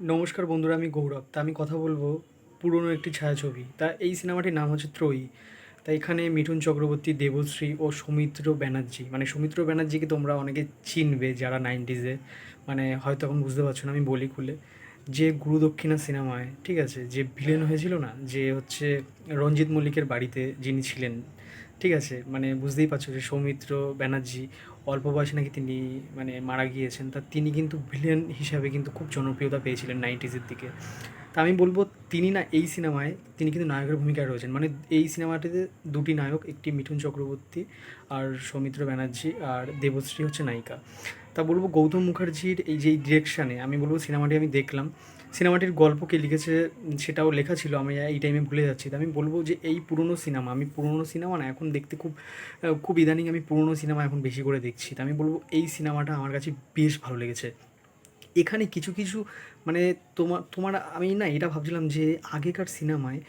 নমস্কার বন্ধুরা, আমি গৌরব। তা আমি কথা বলব পুরনো একটি ছায়াছবি। তা এই সিনেমাটির নাম হচ্ছে ত্রয়ী। তা এখানে মিঠুন চক্রবর্তী, দেবশ্রী ও সৌমিত্র ব্যানার্জি। মানে সৌমিত্র ব্যানার্জিকে তোমরা অনেকে চিনবে যারা নাইনটিজে মানে হয়তো এখন বুঝতে পারছ না, আমি বলি খুলে। যে গুরুদক্ষিণা সিনেমায়, ঠিক আছে, যে ভিলেন হয়েছিল না, যে হচ্ছে রঞ্জিত মল্লিকের বাড়িতে যিনি ছিলেন, ঠিক আছে মানে বুঝতেই পারছ যে সৌমিত্র ব্যানার্জি অল্প বয়সে নাকি তিনি মানে মারা গিয়েছেন, তা তিনি কিন্তু ভিলেন হিসাবে কিন্তু খুব জনপ্রিয়তা পেয়েছিলেন নাইনটিজের দিকে। আমি বলব তিনি না এই সিনেমায় তিনি কিন্তু নায়কের ভূমিকায় রয়েছেন। মানে এই সিনেমাটিতে দুটি নায়ক, একটি মিঠুন চক্রবর্তী আর সৌমিত্র ব্যানার্জি আর দেবশ্রী হচ্ছে নায়িকা। তা বলব গৌতম মুখার্জির এই যে ডিরেকশানে আমি বলব সিনেমাটি আমি দেখলাম। সিনেমাটির গল্প কে লিখেছে, সেটাও লেখা ছিল, আমি এই টাইমে ভুলে যাচ্ছি। তো আমি বলব যে এই পুরনো সিনেমা, আমি পুরনো সিনেমা না, এখন দেখতে খুব খুব ইদানিং আমি পুরনো সিনেমা এখন বেশি করে দেখছি। তো আমি বলব এই সিনেমাটা আমার কাছে বেশ ভালো লেগেছে। এখানে কিছু কিছু মানে তোমার তোমার, আমি না এটা ভাবছিলাম যে আগেকার সিনেমায়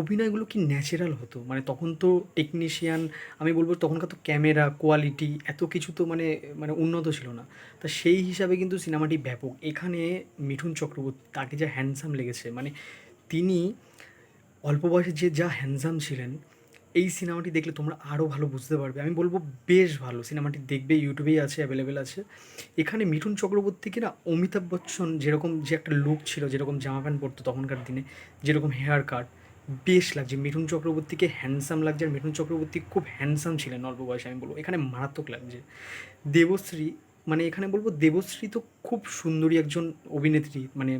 অভিনয়গুলো কি ন্যাচারাল হতো? মানে তখন তো টেকনিশিয়ান আমি বলব তখনকার তো ক্যামেরা কোয়ালিটি এত কিছু তো মানে মানে উন্নত ছিল না। তা সেই হিসাবে কিন্তু সিনেমাটি ব্যাপক। এখানে মিঠুন চক্রবর্তী, তাকে যা হ্যান্ডসাম লেগেছে মানে তিনি অল্প বয়সে যে যা হ্যান্ডসাম ছিলেন এই সিনেমাটি দেখলে তোমরা আরও ভালো বুঝতে পারবে। আমি বলব বেশ ভালো। সিনেমাটি দেখবে ইউটিউবেই আছে অ্যাভেলেবেল আছে। এখানে মিঠুন চক্রবর্তীকে না অমিতাভ বচ্চন যেরকম যে একটা লুক ছিল, যেরকম জামা প্যান্ট পরতো তখনকার দিনে, যেরকম হেয়ার কাট বেশ লাগছে। মিঠুন চক্রবর্তীকে হ্যান্ডসাম লাগছে আর মিঠুন চক্রবর্তী খুব হ্যান্ডসাম ছিলেন অল্প বয়সে, আমি বলব। এখানে মারাত্মক লাগছে। দেবশ্রী মানে এখানে বলব দেবশ্রী তো খুব সুন্দরী একজন অভিনেত্রী মানে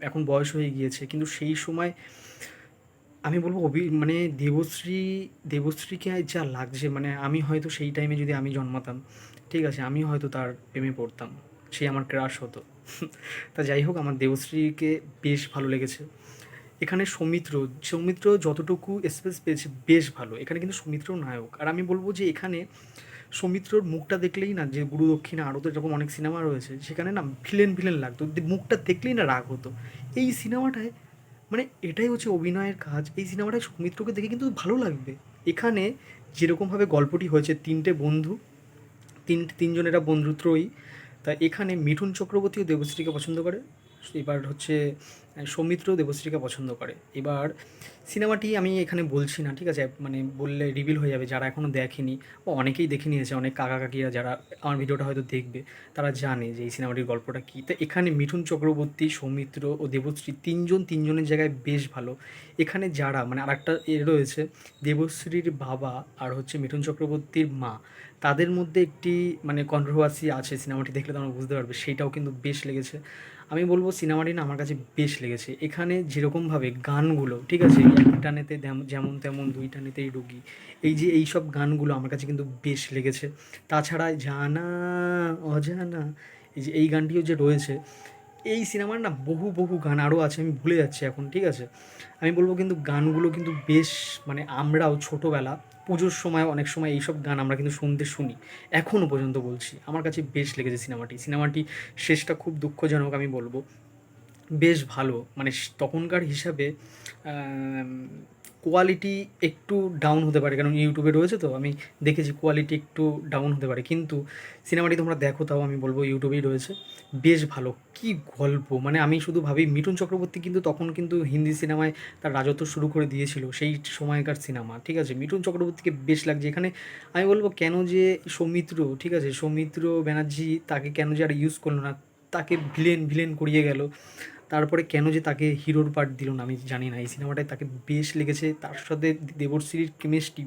এখন বয়স হয়ে গিয়েছে। কিন্তু সেই সময় আমি বলব অভি মানে দেবশ্রী, দেবশ্রীকে যা লাগছে মানে আমি হয়তো সেই টাইমে যদি আমি জন্মাতাম, ঠিক আছে, আমি হয়তো তার প্রেমে পড়তাম, সে আমার ক্রাশ হতো। তা যাই হোক, আমার দেবশ্রীকে বেশ ভালো লেগেছে। এখানে সৌমিত্র সৌমিত্র যতটুকু স্পেস পেয়েছে, বেশ ভালো। এখানে কিন্তু সৌমিত্র নায়ক। আর আমি বলব যে এখানে সৌমিত্রর মুখটা দেখলেই না, যে গুরু দক্ষিণা আরও তো এরকম অনেক সিনেমা রয়েছে, সেখানে না ভিলেন ভিলেন লাগতো। মুখটা দেখলেই না রাগ হতো। এই সিনেমাটায় মানে এটাই হচ্ছে অভিনয়ের কাজ। এই সিনেমাটা সৌমিত্রকে দেখে কিন্তু ভালো লাগবে। এখানে যেরকমভাবে গল্পটি হয়েছে, তিনটে বন্ধু, তিন তিনজনেরা বন্ধুত্রই তা এখানে মিঠুন চক্রবর্তী ও দেবশ্রীকে পছন্দ করে। এবার হচ্ছে সৌমিত্র দেবশ্রীকে পছন্দ করে। এবার সিনেমাটি আমি এখানে বলছি না, ঠিক আছে? মানে বললে রিভিল হয়ে যাবে, যারা এখনও দেখেনি ও অনেকেই দেখে নিয়েছে, অনেক কাকা কাকিরা যারা আমার ভিডিওটা হয়তো দেখবে, তারা জানে যে এই সিনেমাটির গল্পটা কী। তো এখানে মিঠুন চক্রবর্তী, সৌমিত্র ও দেবশ্রী তিনজন, তিনজনের জায়গায় বেশ ভালো। এখানে যারা মানে আরেকটা এ রয়েছে, দেবশ্রীর বাবা আর হচ্ছে মিঠুন চক্রবর্তীর মা। তাদের মধ্যে একটি মানে কন্ট্রোভার্সি আছে সিনেমাটি দেখলে তোমরা বুঝতে পারবে, সেইটাও কিন্তু বেশ লেগেছে। আমি বলব সিনেমাটি না আমার কাছে বেশ লেগেছে। এখানে যেরকমভাবে গানগুলো, ঠিক আছে এক টানেতে যেমন তেমন দুই টানেতেই রুগী, এই যে এই সব গানগুলো আমার কাছে কিন্তু বেশ লেগেছে। তাছাড়া জানা, অজানা, এই যে এই গানটিও যে রয়েছে এই সিনেমার না বহু বহু গান আরও আছে, আমি ভুলে যাচ্ছি এখন, ঠিক আছে? আমি বলব কিন্তু গানগুলো কিন্তু বেশ মানে আমরাও ছোটোবেলা, পুজোর সময় অনেক সময় এইসব গান আমরা কিন্তু শুনতে শুনি। এখনও পর্যন্ত বলছি, আমার কাছে বেশ লেগেছে সিনেমাটি। সিনেমাটি শেষটা খুব দুঃখজনক আমি বলব। বেশ ভালো মানে তখনকার হিসাবে কোয়ালিটি একটু ডাউন হতে পারে, কারণ ইউটিউবে রয়েছে তো, আমি দেখেছি কোয়ালিটি একটু ডাউন হতে পারে। কিন্তু সিনেমাটি তোমরা দেখো, তাও আমি বলব ইউটিউবেই রয়েছে। বেশ ভালো। কি গল্প! মানে আমি শুধু ভাবি, মিঠুন চক্রবর্তী কিন্তু তখন কিন্তু হিন্দি সিনেমায় তার রাজত্ব শুরু করে দিয়েছিল, সেই সময়কার সিনেমা ঠিক আছে, মিঠুন চক্রবর্তীকে বেশ লাগছে। এখানে আমি বলব, কেন যে সৌমিত্র, ঠিক আছে, সৌমিত্র ব্যানার্জি তাকে কেন যে আর ইউজ করল না, তাকে ভিলেন ভিলেন করিয়ে গেল। তারপরে কেন যে তাকে হিরোর পার্ট দিল না আমি জানি না। এই সিনেমাটায় তাকে বেশ লেগেছে। তার সাথে দেবশ্রীর কেমিস্ট্রি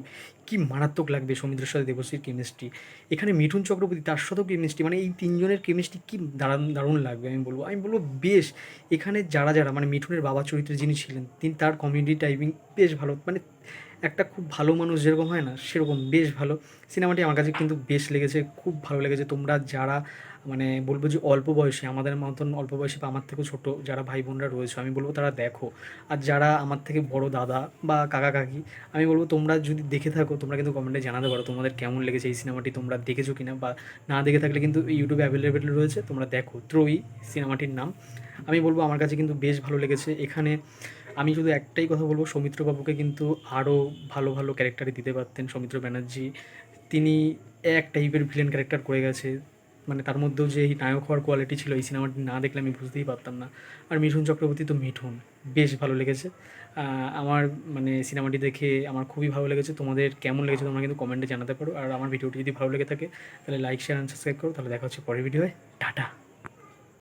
কি মারাত্মক লাগবে সৌমিত্রের সাথে দেবশ্রীর কেমিস্ট্রি এখানে মিঠুন চক্রবর্তী তার সাথেও কেমিস্ট্রি মানে এই তিনজনের কেমিস্ট্রি কি দারুণ দারুণ লাগবে আমি বলব। আমি বলব বেশ, এখানে যারা যারা মানে মিঠুনের বাবা চরিত্রে যিনি ছিলেন, তিনি তার কমেডি টাইপিং বেশ ভালো মানে একটা খুব ভালো মানুষ যেরকম হয় না, সেরকম বেশ ভালো। সিনেমাটি আমার কাছে কিন্তু বেশ লেগেছে, খুব ভালো লেগেছে। তোমরা যারা মানে বলব যে অল্প বয়সী, আমাদের মতন অল্প বয়সী বা আমার থেকেও ছোটো যারা ভাই বোনরা রয়েছে, আমি বলব তারা দেখো। আর যারা আমার থেকে বড় দাদা বা কাকা কাকি, আমি বলব তোমরা যদি দেখে থাকো, তোমরা কিন্তু কমেন্টে জানাতে পারো তোমাদের কেমন লেগেছে এই সিনেমাটি, তোমরা দেখেছ কিনা বা না দেখে থাকলে কিন্তু ইউটিউবে অ্যাভেলেবেল রয়েছে, তোমরা দেখো। ত্রয়ী সিনেমাটির নাম আমি বলব আমার কাছে কিন্তু বেশ ভালো লেগেছে। এখানে আমি শুধু একটাই কথা বলব, সৌমিত্রবাবুকে কিন্তু আরও ভালো ভালো ক্যারেক্টারে দিতে পারতেন সৌমিত্র ব্যানার্জি। তিনি এক টাইপের ভিলেন ক্যারেক্টার করে গেছে। মানে তার মধ্যেও যে এই নায়ক হওয়ার কোয়ালিটি ছিল, এই সিনেমাটি না দেখলে আমি বুঝতেই পারতাম না। আর মিঠুন চক্রবর্তী তো মিঠুন, বেশ ভালো লেগেছে। আমার মানে সিনেমাটি দেখে আমার খুবই ভালো লেগেছে। তোমাদের কেমন লেগেছে তোমরা কিন্তু কমেন্টে জানাতে পারো। আর আমার ভিডিওটি যদি ভালো লেগে থাকে, তাহলে লাইক শেয়ার অ্যান্ড সাবস্ক্রাইব করো। তাহলে দেখা হচ্ছে পরের ভিডিওয় টাটা!